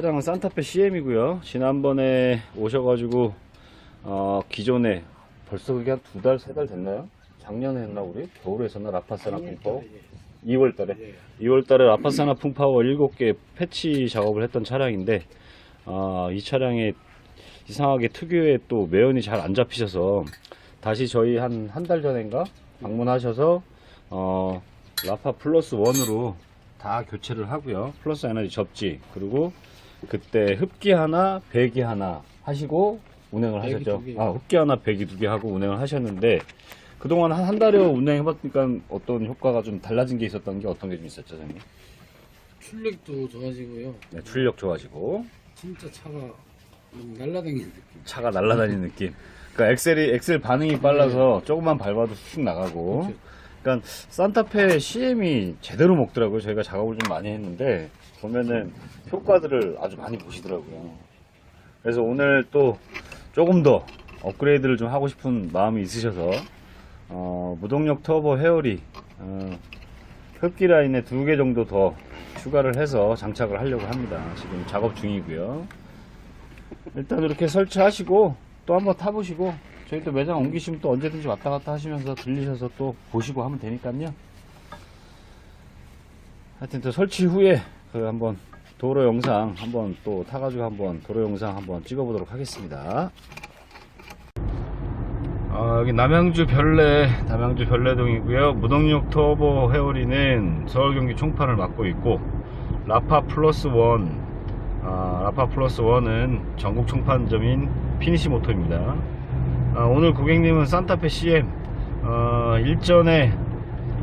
차량은 산타페 CM이고요. 지난번에 오셔가지고 어, 기존에 벌써 그게 한 두 달, 세 달 됐나요? 작년에 했나 우리? 겨울에 했었나? 라파사나 풍파워? 2월 달에 2월 달에 라파사나 풍파워 7개 패치 작업을 했던 차량인데 아, 이 차량에 이상하게 특유의 또 매연이 잘 안 잡히셔서 다시 저희 한 한 달 전인가 방문하셔서 어, 라파 플러스 원으로 다 교체를 하고요. 플러스 에너지 접지 그리고 그때 흡기 하나, 배기 하나 하시고 운행을 배기 하셨죠. 두 개. 아, 흡기 하나, 배기 두 개 하고 운행을 하셨는데 그동안 한 한 달여 운행해 봤으니까 어떤 효과가 좀 달라진 게 있었던 게 어떤 게 좀 있었죠, 선생님? 출력도 좋아지고요. 네, 출력 좋아지고 진짜 차가 좀 날라다니는 느낌. 차가 날아다니는 느낌. 그러니까 엑셀이 엑셀 반응이 빨라서 조금만 밟아도 쑥 나가고. 그렇죠. 그러니까 산타페 CM이 제대로 먹더라고요. 저희가 작업을 좀 많이 했는데 보면은 효과들을 아주 많이 보시더라고요. 그래서 오늘 또 조금 더 업그레이드를 좀 하고 싶은 마음이 있으셔서 어, 무동력 터보 헤어리 어, 흡기 라인에 두 개 정도 더 추가를 해서 장착을 하려고 합니다. 지금 작업 중이고요. 일단 이렇게 설치하시고 또 한번 타보시고 저희 또 매장 옮기시면 또 언제든지 왔다 갔다 하시면서 들리셔서 또 보시고 하면 되니까요. 하여튼 또 설치 후에 그 한번 도로 영상 한번 또 타가지고 한번 도로 영상 한번 찍어보도록 하겠습니다. 아, 여기 남양주 별내, 남양주 별내동이고요. 무동력 터보 헤어리는 서울 경기 총판을 맡고 있고 라파 플러스 원, 아, 라파 플러스 원은 전국 총판점인 피니시 모터입니다. 아, 오늘 고객님은 산타페 CM 어, 일전에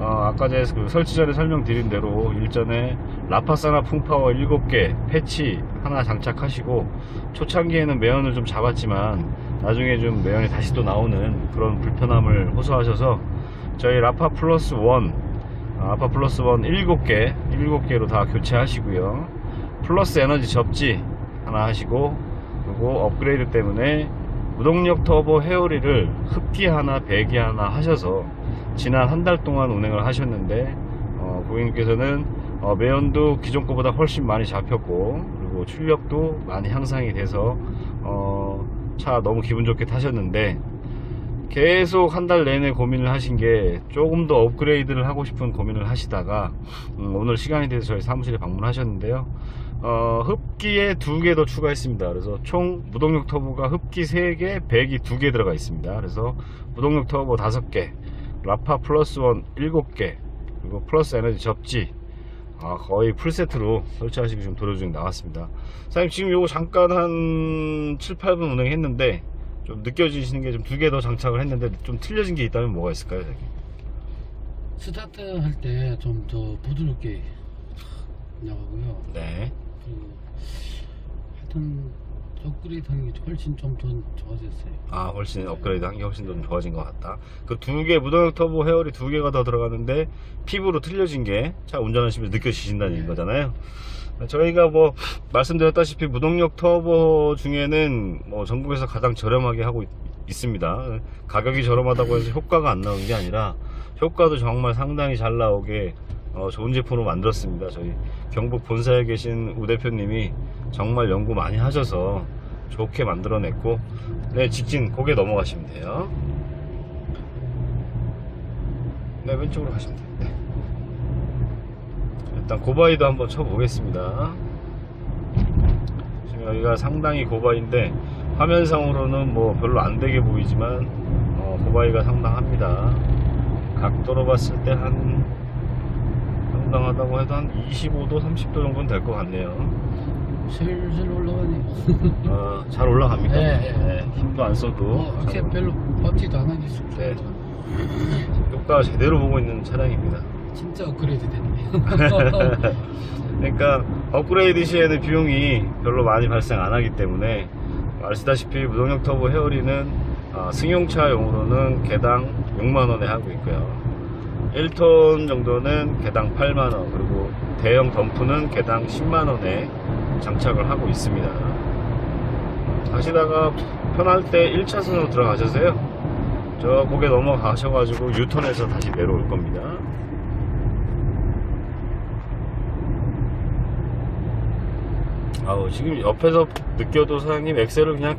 어, 아까 제가 그 설치 전에 설명드린 대로 일전에 라파사나 풍파워 7개 패치 하나 장착하시고 초창기에는 매연을 좀 잡았지만 나중에 좀 매연이 다시 또 나오는 그런 불편함을 호소하셔서 저희 라파 플러스 원 아, 라파 플러스 원 7개 7개로 다 교체하시고요. 플러스 에너지 접지 하나 하시고 그리고 업그레이드 때문에 무동력 터보 헤어리를 흡기 하나 배기 하나 하셔서 지난 한 달 동안 운행을 하셨는데 어, 고객님께서는 어, 매연도 기존 거보다 훨씬 많이 잡혔고 그리고 출력도 많이 향상이 돼서 어, 차 너무 기분 좋게 타셨는데 계속 한 달 내내 고민을 하신 게 조금 더 업그레이드를 하고 싶은 고민을 하시다가 음, 오늘 시간이 돼서 저희 사무실에 방문하셨는데요 어, 흡기에 두 개 더 추가했습니다. 그래서 총 무동력 터보가 흡기 3개, 배기 2개 들어가 있습니다. 그래서 무동력 터보 5개, 라파 플러스 원 7개, 그리고 플러스 에너지 접지 아, 거의 풀세트로 설치하시기 좀 도료 중 나왔습니다. 사장님 지금 요거 잠깐 한 7, 8분 운행했는데 좀 느껴지시는 게 좀 두 개 더 장착을 했는데 좀 틀려진 게 있다면 뭐가 있을까요? 저기? 스타트 할 때 좀 더 부드럽게 나가고요. 네. 그리고 하여튼 업그레이드 하는 게 훨씬 좀 더 좋아졌어요. 아 훨씬 업그레이드 한 게 훨씬 더좀 좋아진 것 같다. 그 두 개 무동력 터보 헤어리 두 개가 더 들어가는데 피부로 틀려진 게 차 운전하시면서 느껴지신다는 얘기인 거잖아요. 저희가 뭐 말씀드렸다시피 무동력 터보 중에는 뭐 전국에서 가장 저렴하게 하고 있, 있습니다. 가격이 저렴하다고 해서 효과가 안 나오는 게 아니라 효과도 정말 상당히 잘 나오게 어, 좋은 제품으로 만들었습니다 저희. 경북 본사에 계신 우 대표님이 정말 연구 많이 하셔서 좋게 만들어냈고 네 직진 고개 넘어가시면 돼요. 네 왼쪽으로 가시면 돼요. 네. 일단 고바이도 한번 쳐보겠습니다. 지금 여기가 상당히 고바인데 화면상으로는 뭐 별로 안 되게 보이지만 어, 고바이가 상당합니다. 각도로 봤을 때 한 상당하다고 해도 한 25도 30도 정도는 될 것 같네요 슬슬 올라가네요. 어, 잘 올라갑니까? 네, 네. 힘도 안 써도 뭐, 이렇게 별로 뻗지도 안 하겠어. 네. 효과 제대로 보고 있는 차량입니다. 진짜 업그레이드 됐네. 그러니까 업그레이드 시에는 비용이 별로 많이 발생 안 하기 때문에 아시다시피 무동력 터보 헤어리는 아, 승용차용으로는 개당 6만원에 하고 있고요 1톤 정도는 개당 8만원 그리고 대형 덤프는 개당 10만원에 장착을 하고 있습니다. 가시다가 편할 때 1차선으로 들어가셔서요. 저 고개 넘어가셔가지고 유턴해서 다시 내려올 겁니다. 아우 지금 옆에서 느껴도 사장님 엑셀을 그냥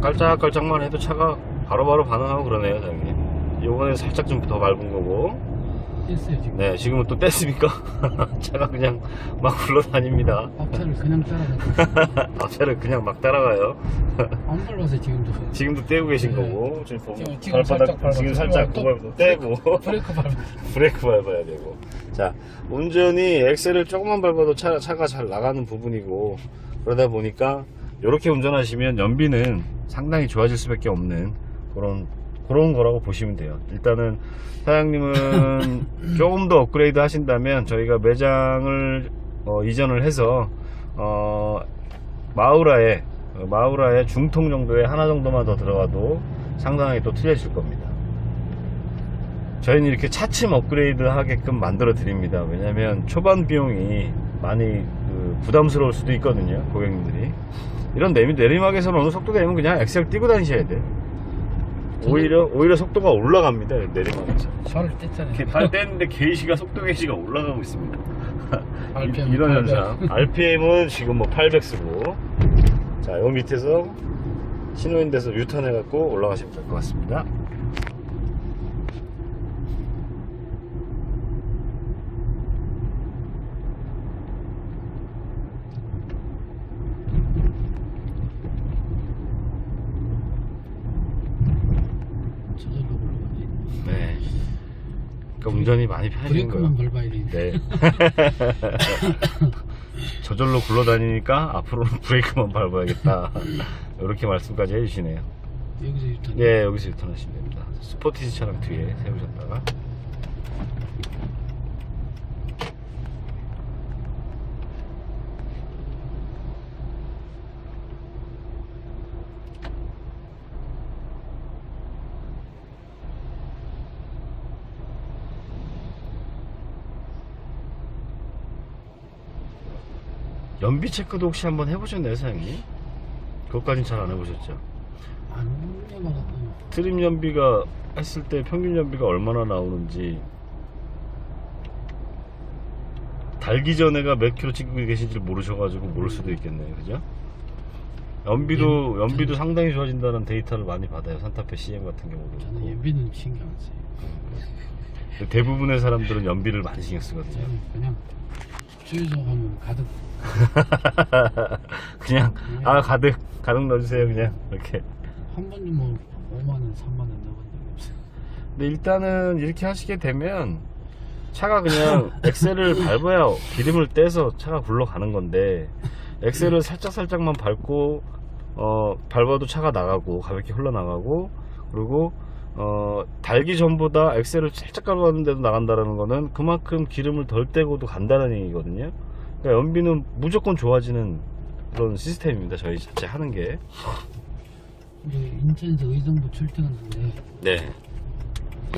깔짝깔짝만 해도 차가 바로바로 반응하고 그러네요 사장님. 요번에 살짝 좀 더 밟은 거고 했어요 지금. 네 지금은 또 뗐습니까? 차가 그냥 막 굴러다닙니다. 앞차를 그냥 따라가고 앞차를 그냥 막 따라가요. 안 밟아서 지금도 지금도 떼고 계신 네. 거고. 지금 보면 지금- 살짝 밟았어요. 지금 살짝 또- 그걸 떼고. 브레이크 밟고 브레이크 밟아야 되고. 자 운전이 엑셀을 조금만 밟아도 차, 차가 잘 나가는 부분이고. 그러다 보니까 이렇게 운전하시면 연비는 상당히 좋아질 수밖에 없는 그런 그런 거라고 보시면 돼요 일단은 사장님은 조금 더 업그레이드 하신다면 저희가 매장을 어, 이전을 해서 어, 마우라에 어, 마우라에 중통 정도에 하나 정도만 더 들어가도 상당하게 또 틀려질 겁니다 저희는 이렇게 차츰 업그레이드 하게끔 만들어 드립니다. 왜냐면 초반 비용이 많이 그 부담스러울 수도 있거든요. 고객님들이. 이런 내리, 내리막에서는 어느 속도 되면 그냥 엑셀 띄고 다니셔야 돼. 오히려, 오히려 속도가 올라갑니다. 내리막에서. 발을 뗐잖아요 발 떼는데 게이지가, 속도 게이지가 올라가고 있습니다. RPM 이, 런 800. 현상. RPM은 지금 뭐 800 쓰고. 자, 요 밑에서 신호인 데서 유턴해 갖고 올라가시면 될 것 같습니다. 저절로 올라가지 네. 그러니까 운전이 많이 편해지는 거예요. 브레이크만 밟아야 되는데 네. 저절로 굴러다니니까 앞으로는 브레이크만 밟아야겠다. 이렇게 말씀까지 해주시네요. 여기서 유턴 예, 여기서 유턴하시면 됩니다. 스포티지 차량 뒤에 세우셨다가. 연비 체크도 혹시 한번 해보셨나요, 사장님? 그것까진 잘 안 해보셨죠? 안 트림 연비가 했을 때 평균 연비가 얼마나 나오는지 달기 전에가 몇 킬로 찍고 계신지 모르셔가지고 모를 수도 있겠네요 그죠? 연비도 예, 연비도 저는- 상당히 좋아진다는 데이터를 많이 받아요 산타페 CM 같은 경우도 저는. 연비는 신경 안 써요 대부분의 사람들은 연비를 많이 신경 쓰거든요 저는 그냥 주유소 가면 가득. 그냥 아 가득. 가득 넣어주세요 그냥. 이렇게. 한 번도 뭐 5만 원 3만 원 넣어본 적이 없어요. 근데 일단은 이렇게 하시게 되면 차가 그냥 엑셀을 밟아야 기름을 떼서 차가 굴러가는 건데 엑셀을 살짝 살짝만 밟고 어 밟아도 차가 나가고 가볍게 흘러나가고 그리고 어 달기 전보다 엑셀을 살짝 밟았는데도 나간다라는 거는 그만큼 기름을 덜 떼고도 간다는 얘기거든요 그러니까 연비는 무조건 좋아지는 그런 시스템입니다 저희 자체 하는 게 이제 인천에서 의정부 출퇴근하는데 네.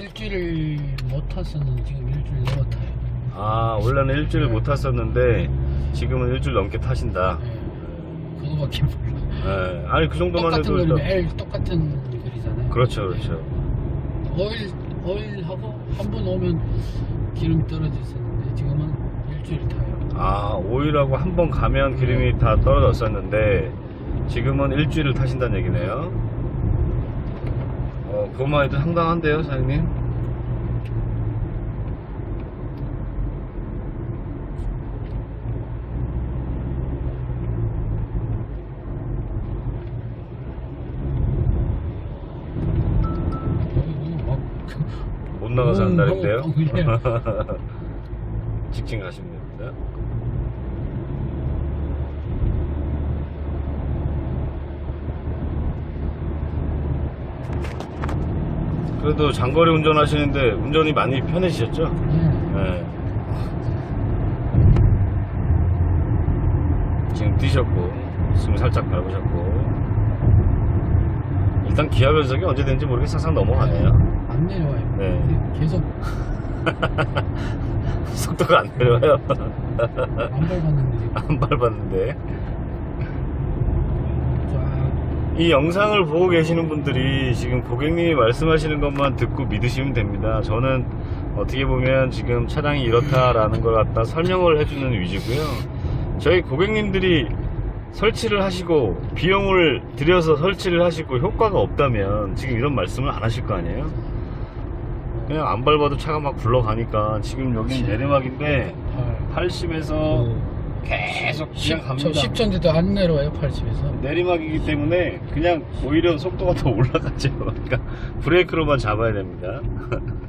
일주일 못 탔었는 지금 일주일 넘어 타요 아 원래는 일주일 못 탔었는데 지금은 일주일 넘게 타신다. 네. 그거밖에 몰라 예, 아니 그 정도만 똑같은 해도 일단 L 똑같은 거리잖아요 그렇죠, 그렇죠. 오일 오일하고 한 번 오면 기름 떨어져 있었는데 지금은 일주일 타요 아 오일하고 한 번 가면 기름이 다 떨어졌었는데 지금은 일주일을 타신다는 얘기네요. 어 그것만 해도 상당한데요, 사장님. 이거 막 한다는데요. 하고 그냥. 직진 가시면 됩니다. 그래도 장거리 운전하시는데 운전이 많이 편해지셨죠? 네. 네. 지금 뛰셨고 숨 살짝 밟으셨고 일단 기아 변속이 언제 된지 모르게 싹싹 넘어가네요 안 내려와요 네. 계속 속도가 안 내려와요 안 밟았는데 안 밟았는데 쫙 이 영상을 보고 계시는 분들이 지금 고객님이 말씀하시는 것만 듣고 믿으시면 됩니다. 저는 어떻게 보면 지금 차량이 이렇다라는 걸 갖다 설명을 해주는 위주고요. 저희 고객님들이 설치를 하시고 비용을 들여서 설치를 하시고 효과가 없다면 지금 이런 말씀을 안 하실 거 아니에요? 그냥 안 밟아도 차가 막 굴러가니까 지금 여기 내리막인데 80에서 계속 그냥 갑니다. 10전지도 안 내려와요 80에서 내리막이기 때문에 그냥 오히려 속도가 더 올라가죠. 그러니까 브레이크로만 잡아야 됩니다.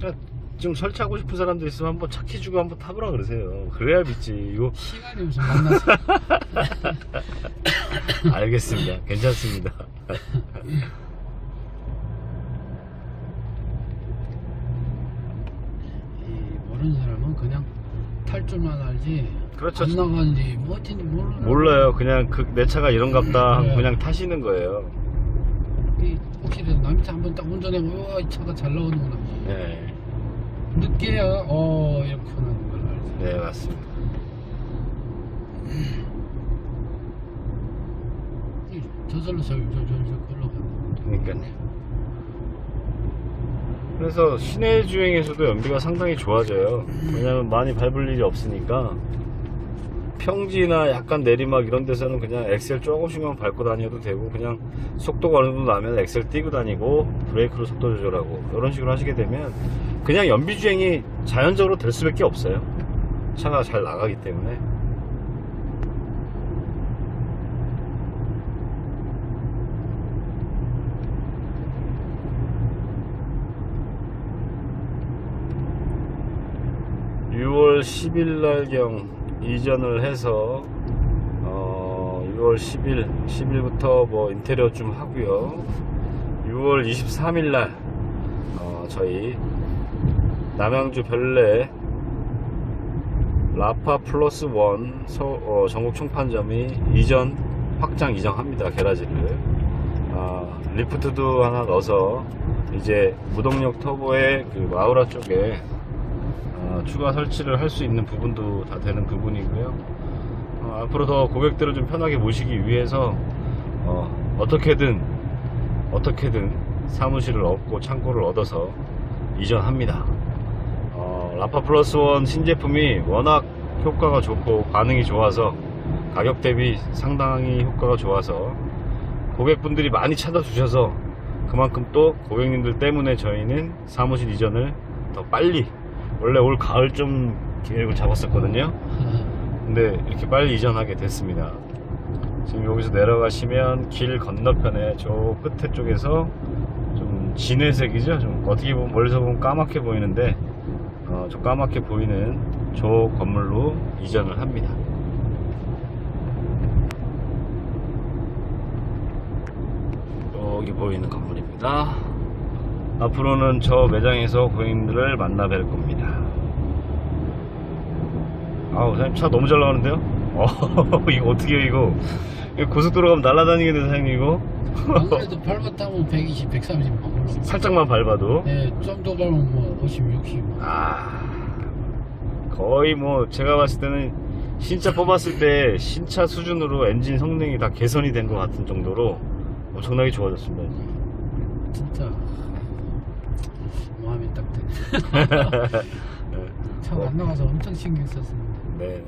그 지금 설치하고 싶은 사람들 있으면 한번 차키 주고 한번 타보라 그러세요. 그래야 믿지. 이거 시간이 무슨 만나서 알겠습니다. 괜찮습니다. 이 모르는 사람은 그냥 탈 줄만 알지 그렇죠. 안 나가는지 뭐 어딘지 모르는 몰라요. 그냥 그 내 차가 이런갑다 하고 네. 그냥 타시는 거예요. 이 혹시라도 남이 차 한번 딱 운전해보면 와이 차가 잘 나오는구나 네, 늦게야 어 이렇게 하는 걸 알지 네 맞습니다. 이 저절로 절절절절 걸러가는 그러니까요. 그래서 시내 주행에서도 연비가 상당히 좋아져요. 왜냐면 많이 밟을 일이 없으니까 평지나 약간 내리막 이런 데서는 그냥 엑셀 조금씩만 밟고 다녀도 되고 그냥 속도가 어느 정도 나면 엑셀 띄고 다니고 브레이크로 속도 조절하고 이런 식으로 하시게 되면 그냥 연비 주행이 자연적으로 될 수밖에 없어요. 차가 잘 나가기 때문에. (6월 10일) 날경 이전을 해서 어 (6월 10일) (10일부터) 뭐 인테리어 좀 하고요 (6월 23일) 날 어, 저희 남양주 별내 라파 플러스 원 서, 어, 전국 총판점이 이전 확장 이정합니다 게라지를. 아, 리프트도 하나 넣어서 이제 무동력 터보의 그 마우라 쪽에 아, 추가 설치를 할 수 있는 부분도 다 되는 부분이고요. 어, 앞으로 더 고객들을 좀 편하게 모시기 위해서 어, 어떻게든 어떻게든 사무실을 얻고 창고를 얻어서 이전합니다. 어, 라파 플러스 원 신제품이 워낙 효과가 좋고 반응이 좋아서 가격 대비 상당히 효과가 좋아서 고객분들이 많이 찾아주셔서 그만큼 또 고객님들 때문에 저희는 사무실 이전을 더 빨리 원래 올 가을쯤 계획을 잡았었거든요. 근데 이렇게 빨리 이전하게 됐습니다. 지금 여기서 내려가시면 길 건너편에 저 끝에 쪽에서 좀 진회색이죠? 좀 어떻게 보면 멀리서 보면 까맣게 보이는데 어, 저 까맣게 보이는 저 건물로 이전을 합니다. 여기 보이는 건물입니다. 앞으로는 저 매장에서 고객님들을 만나 뵐 겁니다. 아우 사장님 차 너무 잘 나오는데요? 어, 이거 어떻게 해요 이거 이거 고속도로 가면 날아다니겠네 사장님 이거 안 그래도 밟았다면 120, 130만 올라 살짝만 밟아도 네, 좀 더 밟으면 뭐 50, 60. 아 거의 뭐 제가 봤을 때는 신차 뽑았을 때 신차 수준으로 엔진 성능이 다 개선이 된 것 같은 정도로 엄청나게 좋아졌습니다. 진짜 마음이 딱 드네. 차가 안 나가서 엄청 신경 썼습니다. 네.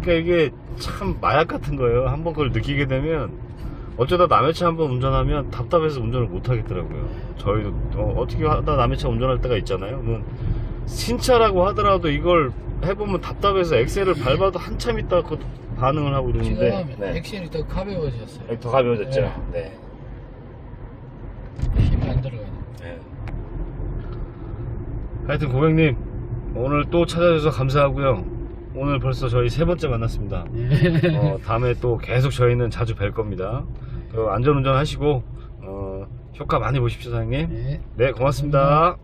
그러니까 이게 참 마약 같은 거예요. 한번 그걸 느끼게 되면 어쩌다 남의 차 한번 운전하면 답답해서 운전을 못 하겠더라고요. 저희도 어, 떻게 하다 남의 차 운전할 때가 있잖아요. 그러면 신차라고 하더라도 이걸 해보면 답답해서 엑셀을 밟아도 한참 있다 그 반응을 하고 이러는데 지금 엑셀이 더 가벼워졌어요. 더 가벼워졌죠. 네. 힘이 안 들어가요. 네. 하여튼 고객님 오늘 또 찾아주셔서 감사하고요. 오늘 벌써 저희 세 번째 만났습니다. 네. 어, 다음에 또 계속 저희는 자주 뵐 겁니다. 그 안전운전 하시고 어, 효과 많이 보십시오, 사장님. 네. 네, 고맙습니다.